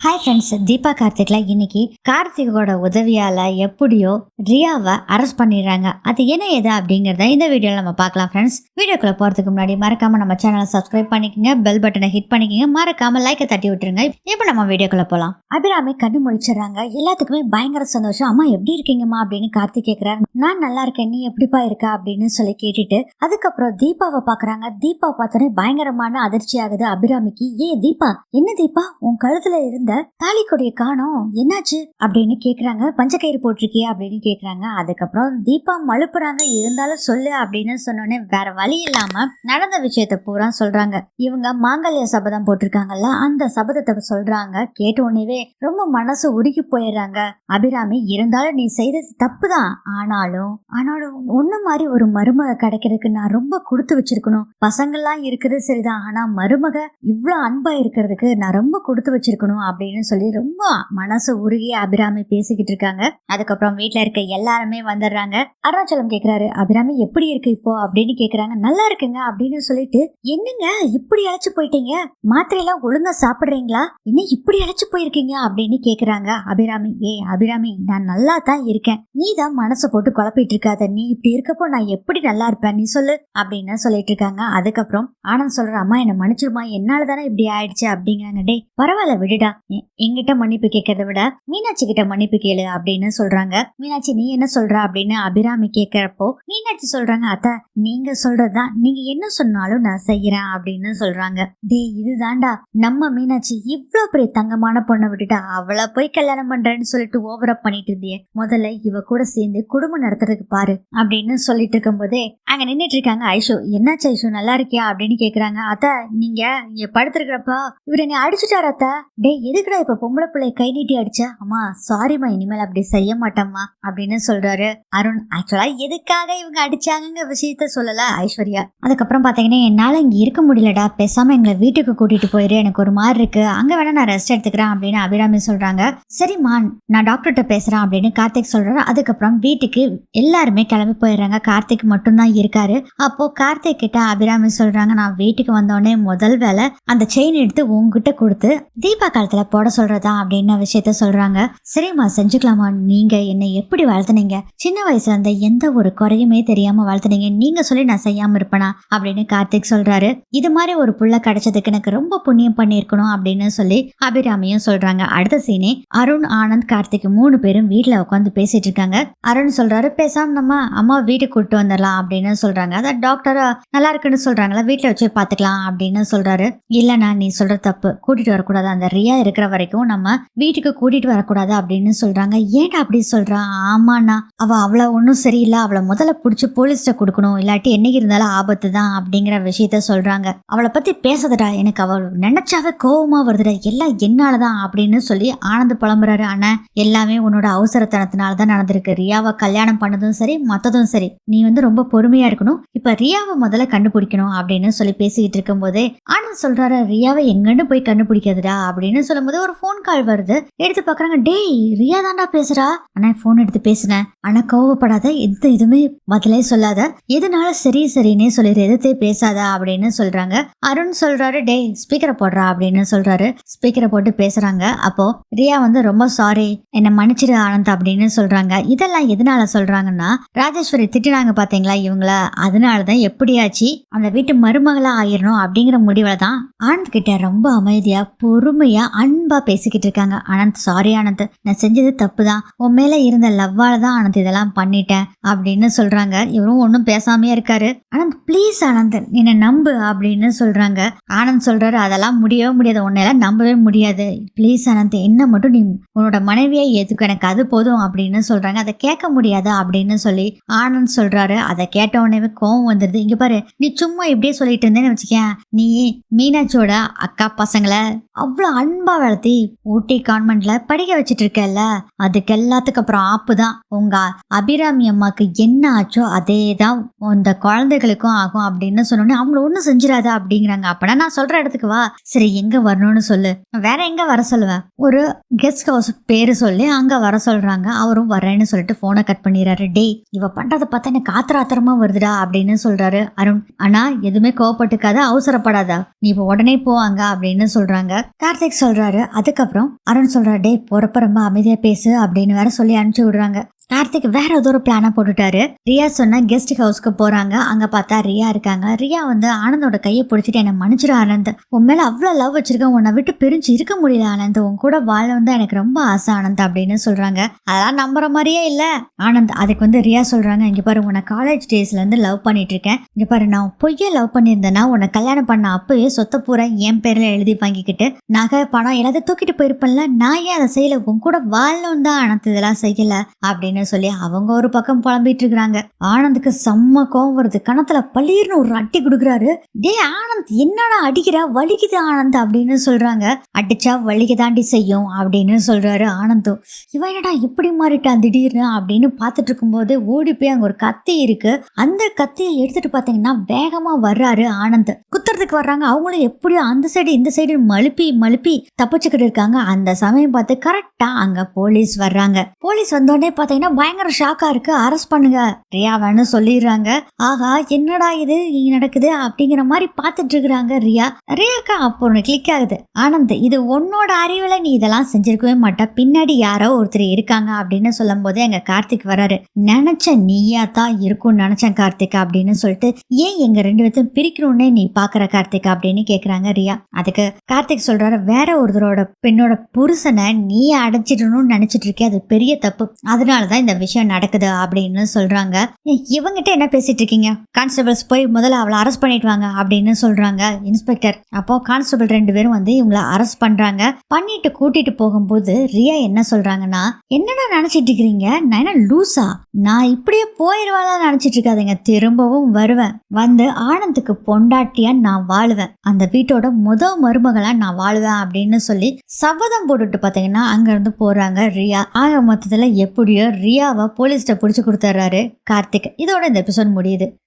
Hi friends Deepa கார்த்திகில் இன்னைக்கு கார்த்திகோட உதவியால் எப்படியோ ரியாவை அரெஸ்ட் பண்ணிடுறாங்க. அது என்ன ஏது அப்படிங்கிறத இந்த வீடியோவில் நம்ம பார்க்கலாம் ஃப்ரெண்ட்ஸ் வீடியோக்குள்ளே போகிறதுக்கு முன்னாடி மறக்காமல் நம்ம சேனலை சப்ஸ்கிரைப் பண்ணிக்கங்க பெல் பட்டனை ஹிட் பண்ணிக்கோங்க. மறக்காமல் லைக்கை தட்டி விட்டுருங்க. இப்போ நம்ம வீடியோக்குள்ளே போகலாம் அபிராமி கண்ணு முழிச்சிடுறாங்க. எல்லாத்துக்குமே பயங்கர சந்தோஷம். அம்மா எப்படி இருக்கீங்கம்மா? அப்படின்னு கார்த்திக் கேட்குறாரு நான் நல்லா இருக்கேன். நீ எப்படிப்பா இருக்க? அப்படின்னு சொல்லி கேட்டுட்டு அதுக்கப்புறம் தீபாவை பார்க்குறாங்க தீபா பார்த்தோன்னே பயங்கரமான அதிர்ச்சி ஆகுது அபிராமிக்கு. ஏ தீபா என்ன தீபா? உன் கழுத்தில் இருந்த தாலி கொடியை காணோம். என்னாச்சு? அப்படின்னு கேக்குறாங்க. பஞ்சக்கயிறு போட்டிருக்கியா அப்படின்னு கேக்குறாங்க. அதுக்கப்புறம் தீபா மழுப்புறாங்க. இருந்தாலும் சொல்லு அப்படின்னு சொன்னோடனே வேற வழி இல்லாம நடந்த விஷயத்த பூரா சொல்றாங்க. இவங்க மாங்கல்ய சபதம் போட்டிருக்காங்கல்ல அந்த சபதத்தை சொல்றாங்க. கேட்ட உடனேவே ரொம்ப மனசு உருகி போயிடுறாங்க. அபிராமி இருந்தாலும் நீ செய்தது தப்புதான். ஆனாலும் ஆனாலும் உன்ன மாதிரி ஒரு மருமக கிடைக்கிறதுக்கு நான் ரொம்ப கொடுத்து வச்சிருக்கணும். பசங்கள்லாம் இருக்குது சரிதான். ஆனா மருமக இவ்வளவு அன்பா இருக்கிறதுக்கு நான் ரொம்ப கொடுத்து வச்சிருக்கணும் அப்படின்னு சொல்லி ரொம்ப மனசு உருகி அபிராமி பேசிக்கிட்டு இருக்காங்க. அதுக்கப்புறம் வீட்ல இருக்க எல்லாருமே வந்துடுறாங்க. அருணாச்சலம் கேக்குறாரு அபிராமி எப்படி இருக்கு இப்போ? அப்படின்னு கேக்குறாங்க. நல்லா இருக்குங்க அப்படின்னு சொல்லிட்டு என்னங்க இப்படி அழைச்சு போயிட்டீங்க? மாத்திரையெல்லாம் ஒழுங்கா சாப்பிடுறீங்களா? என்ன இப்படி அழைச்சு போயிருக்கீங்க? அப்படின்னு கேக்குறாங்க அபிராமி. ஏ அபிராமி நான் நல்லா தான் இருக்கேன். நீ தான் மனசை போட்டு குழப்பிட்டு இருக்காத. நீ இப்படி இருக்கப்போ நான் எப்படி நல்லா இருப்பேன்? நீ சொல்லு அப்படின்னு சொல்லிட்டு இருக்காங்க. அதுக்கப்புறம் ஆனந்த் சொல்ற அம்மா என்ன மன்னிச்சிருமா என்னால தானே இப்படி ஆயிடுச்சு? அப்படிங்கிறாங்க. டே பரவாயில்ல விடுடா. எங்கிட்ட மன்னிப்பு கேட்கறத விட மீனாட்சி கிட்ட மன்னிப்பு கேளு அப்படின்னு சொல்றாங்க. மீனாட்சி நீ என்ன சொல்ற அப்படின்னு அபிராமி கேட்கிறப்போ மீனாட்சி சொல்றாங்க அத்தை நீங்க சொல்றதுதான் நீங்க என்ன சொன்னாலும் நான் செய்யறேன் அப்படின்னு சொல்றாங்க. டே இதுதான்டா நம்ம மீனாட்சி இவ்வளவு பெரிய தங்கமான பொண்ணை விட்டுட்டு அவளை போய் கல்யாணம் பண்றேன்னு சொல்லிட்டு ஓவரா பண்ணிட்டு இருந்தியே. முதல்ல இவ கூட சேர்ந்து குடும்பம் நடத்துறதுக்கு பாரு அப்படின்னு சொல்லிட்டு இருக்கும்போதே அங்க நின்னுட்டு இருக்காங்க ஐஷு. என்னாச்சு ஐஷு நல்லா இருக்கியா? அப்படின்னு கேக்குறாங்க. அத்த நீங்க இங்க படுத்திருக்கிறப்ப இவர் என்னை அடிச்சுட்டாரு அத்த. எது எதுக்குடா இப்ப பொம்பளை பிள்ளை கை நீட்டி அடிச்சா? அம்மா சாரிம்மா இனிமேல் அப்படி செய்ய மாட்டேம்மா அப்படின்னு சொல்றாரு அருண். ஆக்சுவலா எதுக்காக இவங்க அடிச்சாங்கங்க விஷயத்த சொல்லல ஐஸ்வர்யா. அதுக்கப்புறம் பாத்தீங்கன்னா என்னால இங்க இருக்க முடியலடா. பேசாம எங்களை வீட்டுக்கு கூட்டிட்டு போயிரு எனக்கு ஒரு மாதிரி இருக்கு. அங்க வேணா நான் ரெஸ்ட் எடுத்துக்கிறேன் அப்படின்னு அபிராமி சொல்றாங்க. சரிம்மா நான் டாக்டர்கிட்ட பேசுறேன் அப்படின்னு கார்த்திக் சொல்றாரு. அதுக்கப்புறம் வீட்டுக்கு எல்லாருமே கிளம்பி போயிடுறாங்க. கார்த்திக் மட்டும்தான் இருக்காரு. அப்போ கார்த்திக் கிட்ட அபிராமி சொல்றாங்க நான் வீட்டுக்கு வந்தோடனே முதல் வேலை அந்த செயின் எடுத்து உங்ககிட்ட கொடுத்து தீபா காலத்துல போட சொல்றதா அப்படின்னு விஷயத்த சொல்றாங்க. சரிம்மா செஞ்சுக்கலாமா நீங்க என்னை எப்படி வளர்த்துனீங்க? சின்ன வயசுல இருந்த எந்த ஒரு குறையுமே தெரியாம வளர்த்துனீங்க. நீங்க சொல்லி நான் செய்யாம இருப்பேனா? அப்படின்னு கார்த்திக் சொல்றாரு. இது மாதிரி ஒரு புள்ள கிடைச்சதுக்கு எனக்கு ரொம்ப புண்ணியம் பண்ணியிருக்கணும் அப்படின்னு சொல்லி அபிராமியும் சொல்றாங்க. அடுத்த சீனே அருண் ஆனந்த் கார்த்திக் மூணு பேரும் வீட்டுல உட்காந்து பேசிட்டு இருக்காங்க. அருண் சொல்றாரு பேசாம நம்ம அம்மா வீட்டுக்கு கூட்டு வந்துடலாம் அப்படின்னு சொல்றாங்க. அதான் டாக்டர் நல்லா இருக்குன்னு சொல்றாங்களா? வீட்டுல வச்சு பாத்துக்கலாம் அப்படின்னு சொல்றாரு. இல்லைண்ணா நீ சொல்ற தப்பு. கூட்டிட்டு வரக்கூடாது. அந்த ரியா இருக்கிற வரைக்கும் நம்ம வீட்டுக்கு கூட்டிட்டு வரக்கூடாது அப்படின்னு சொல்றாங்க. ஏன்டா அப்படி சொல்றா? ஆமாண்ணா. அவ அவள ஒன்றும் சரியில்லை. அவளை முதல்ல பிடிச்சி போலீஸ்ட கொடுக்கணும். இல்லாட்டி என்னைக்கு இருந்தாலும் ஆபத்து தான் அப்படிங்கிற விஷயத்த சொல்றாங்க. அவளை பத்தி பேசாதடா. எனக்கு அவள் நினைச்சாவே கோவமா வருதுடா. எல்லாம் என்னாலதான் அப்படின்னு சொல்லி ஆனந்த் புலம்புறாரு அண்ணா எல்லாமே உன்னோட அவசரத்தனத்தினால தான் நடந்திருக்கு. ரியாவை கல்யாணம் பண்ணதும் சரி மத்ததும் சரி. நீ வந்து ரொம்ப பொறுமையா இருக்கணும். இப்ப ரியாவை முதல்ல கண்டுபிடிக்கணும் அப்படின்னு சொல்லி பேசிக்கிட்டு இருக்கும்போதே ஆனந்த் சொல்றாரு ரியாவை எங்கன்னு போய் கண்டுபிடிக்கிறதுடா அப்படின்னு சொல்ல சொல்லும்போது ஒரு ஃபோன் கால் வருது. எடுத்து பாக்குறாங்க டேய் ரியா தாண்டா பேசுறா. ஆனா ஃபோன் எடுத்து பேசுனேன். ஆனா கோவப்படாத. எந்த இதுவுமே பதிலே சொல்லாத. எதுனால சரி சரின்னே சொல்லிடு. எதிர்த்தே பேசாத. அப்படின்னு சொல்றாங்க. அருண் சொல்றாரு டேய் ஸ்பீக்கரை போடுறா. அப்படின்னு சொல்றாரு. ஸ்பீக்கரை போட்டு பேசுறாங்க. அப்போ ரியா வந்து ரொம்ப சாரி என்னை மன்னிச்சிரு ஆனந்த். அப்படின்னு சொல்றாங்க. இதெல்லாம் எதனால சொல்றாங்கன்னா ராஜேஸ்வரி திட்டினாங்க பாத்தீங்களா இவங்கள? அதனாலதான் எப்படியாச்சு அந்த வீட்டு மருமகளா ஆயிரணும் அப்படிங்கிற முடிவுல தான் ஆனந்த் கிட்ட ரொம்ப அமைதியா பொறுமையா அன்பா பேசிக்கிட்டு இருக்காங்க. அனந்த் சாரி அனந்த் நான் செஞ்சது தப்பு தான் உன் மேல இருந்த லவ்வால தான் அனந்த் இதெல்லாம் பண்ணிட்டேன். அப்படின்னு சொல்றாங்க. இவரும் ஒன்றும் பேசாமையே இருக்காரு. அனந்த் ப்ளீஸ் அனந்த் என்னை நம்பு. அப்படின்னு சொல்றாங்க. ஆனந்த் சொல்றாரு அதெல்லாம் முடியவே முடியாது. உன்னையெல்லாம் நம்பவே முடியாது. ப்ளீஸ் அனந்த் என்ன மட்டும் நீ உன்னோட மனைவியை எதுக்கு எனக்கு அது போதும். அப்படின்னு சொல்றாங்க. அதை கேட்க முடியாது? அப்படின்னு சொல்லி ஆனந்த் சொல்றாரு. அதை கேட்ட உடனே கோவம் வந்துடுது இங்க பாரு நீ சும்மா இப்படியே சொல்லிட்டு இருந்தேன்னு வச்சுக்கேன். நீ மீனாட்சியோட அக்கா பசங்களை அவ்வளோ அன்பா வளர்த்தி ஊட்டி கான்வென்ட்ல படிக்க வச்சுட்டு இருக்கல அதுக்கு எல்லாத்துக்கு அப்புறம் ஆப்பு தான் உங்க அபிராமி அம்மாக்கு என்ன ஆச்சோ அதே தான் அந்த குழந்தைகளுக்கும் ஆகும் அப்படின்னு சொன்னோன்னே அவங்கள ஒன்றும் செஞ்சிடாத அப்படிங்கிறாங்க. அப்போனா நான் சொல்ற இடத்துக்கு வா. சரி எங்க வரணும்னு சொல்லு. வேற எங்க வர சொல்லுவேன் ஒரு கெஸ்ட் ஹவுஸ் பேரு சொல்லி அங்க வர சொல்றாங்க. அவரும் வரேன்னு சொல்லிட்டு போனை கட் பண்ணிடுறாரு. டேய் இவ பண்றத பார்த்தா எனக்கு ஆத்திராத்திரமா வருதுடா அப்படின்னு சொல்றாரு அருண். ஆனா எதுவுமே கோவப்பட்டுக்காத அவசரப்படாத. நீ இப்போ உடனே போவாங்க அப்படின்னு சொல்றாங்க. கார்த்திக் சொல்றாரு. அதுக்கப்புறம் அருண் சொல்றாரு டே போறப்ப ரொம்ப அமைதியா பேசு அப்படின்னு வேற சொல்லி அனுப்பிச்சு விடுறாங்க. கார்த்திக் வேற ஏதோ ஒரு பிளானை போட்டுட்டாரு. ரியா சொன்னா கெஸ்ட் ஹவுஸ்க்கு போறாங்க. அங்க பார்த்தா ரியா இருக்காங்க. ரியா வந்து ஆனந்தோட கையை பிடிச்சிட்டு என்ன மன்னிச்சிரு ஆனந்த். உன் மேல அவ்வளவு லவ் வச்சிருக்கேன். உன்னை விட்டு பிரிஞ்சு இருக்க முடியல ஆனந்த். உன் கூட வாழ தான் எனக்கு ரொம்ப ஆசை ஆனந்த் அப்படின்னு சொல்றாங்க. அதெல்லாம் நம்புற மாதிரியே இல்ல. ஆனந்த் அதுக்கு வந்து ரியா சொல்றாங்க இங்க பாரு உன்னை காலேஜ் டேஸ்ல இருந்து லவ் பண்ணிட்டு இருக்கேன். இங்க பாரு நான் பொய்ய லவ் பண்ணியிருந்தேன்னா உன்னை கல்யாணம் பண்ண அப்பவே சொத்த பூரா என் பேர்ல எழுதி வாங்கிக்கிட்டு நகை பணம் எல்லாத்தையும் தூக்கிட்டு போயிருப்பேன்ல. நான் ஏன் அதை செய்யல? உன் கூட வாழணும் தான் ஆனந்த் இதெல்லாம் செய்யல அப்படின்னு சொல்லி அவங்க ஒரு பக்கம் புலம்பிட்டு இருக்கிறாங்க ஆனந்துக்கு செம்ம கோவம் வருது. கணத்துல பள்ளீர்னு ஒரு அட்டி கொடுக்குறாரு. டே ஆனந்த் என்னடா அடிக்கிற? வலிக்குது ஆனந்த் அப்படின்னு சொல்றாங்க. அடிச்சா வலிக்கு தாண்டி செய்யும் அப்படின்னு சொல்றாரு ஆனந்தும். இவன் என்னடா இப்படி மாறிட்டான் திடீர்னு? அப்படின்னு பார்த்துட்டு இருக்கும்போது ஓடி போய் அங்க ஒரு கத்தி இருக்கு. அந்த கத்தியை எடுத்துட்டு பார்த்தீங்கன்னா வேகமா வர்றாரு ஆனந்த். குத்துறதுக்கு வர்றாங்க. அவங்களும் எப்படியோ அந்த சைடு இந்த சைடு மழுப்பி மழுப்பி தப்பிச்சுக்கிட்டு இருக்காங்க. அந்த சமயம் பார்த்து கரெக்டா அங்க போலீஸ் வர்றாங்க. போலீஸ் வந்தோடனே பார்த்தீங்கன்னா பயங்கர ஷாக்கா இருக்கு. அரெஸ்ட் பண்ணுங்க. ரியாவான்னு சொல்லிடுறாங்க. ஆஹா என்னடா இது? இங்க நடக்குது? அப்படிங்கிற மாதிரி பார்த்துட்டு இருக்கிறாங்க ரியா. ரியாக்கா அப்போ ஒன்று கிளிக் ஆகுது. ஆனந்த் இது உன்னோட அறிவுல நீ இதெல்லாம் செஞ்சிருக்கவே மாட்டா. பின்னாடி யாரோ ஒருத்தர் இருக்காங்க அப்படின்னு சொல்லும் போது எங்க கார்த்திக் வராரு. நினைச்ச நீயா தான் இருக்கும்னு நினைச்சேன் கார்த்திக் அப்படின்னு சொல்லிட்டு ஏன் எங்க ரெண்டு பேர்த்தையும் பிரிக்கணும்னே நீ பாக்குற கார்த்திக் அப்படின்னு கேக்குறாங்க ரியா. அதுக்கு கார்த்திக் சொல்றாரு வேற ஒருத்தரோட பெண்ணோட புருஷனை நீ அடைச்சிடணும்னு நினைச்சிட்டு இருக்கே. அது பெரிய தப்பு. அதனாலதான் இந்த விஷயம் நடக்குது அப்படின்னு சொல்றாங்க. இவங்கிட்ட என்ன பேசிட்டு இருக்கீங்க? கான்ஸ்டபிள்ஸ் போய் முதல்ல அவளை அரெஸ்ட் பண்ணிட்டு வாங்க அப்படின்னு சொல்றாங்க இன்ஸ்பெக்டர். அப்போ கான்ஸ்டபிள் ரெண்டு பேரும் வந்து இவங்கள அரெஸ்ட் பண்றாங்க. பண்ணிட்டு கூட்டிட்டு போகும்போது ரியா என்ன சொல்றாங்கன்னா என்னடா நினைச்சிட்டு இருக்கிறீங்க நான் என்ன லூசா? நான் இப்படியே போயிடுவாளா நினைச்சிட்டு இருக்காதுங்க. திரும்பவும் வருவேன். வந்து ஆனந்துக்கு பொண்டாட்டியா நான் வாழுவேன். அந்த வீட்டோட முத மருமகளா நான் வாழுவேன் அப்படின்னு சொல்லி சபதம் போட்டுட்டு பாத்தீங்கன்னா அங்க இருந்து போறாங்க ரியா. ஆக மொத்தத்துல எப்படியோ ரியா பிரியாவை போலீஸ்கிட்ட புடிச்சு கொடுத்துட்றாரு கார்த்திக். இதோட இந்த எபிசோட் முடியுது.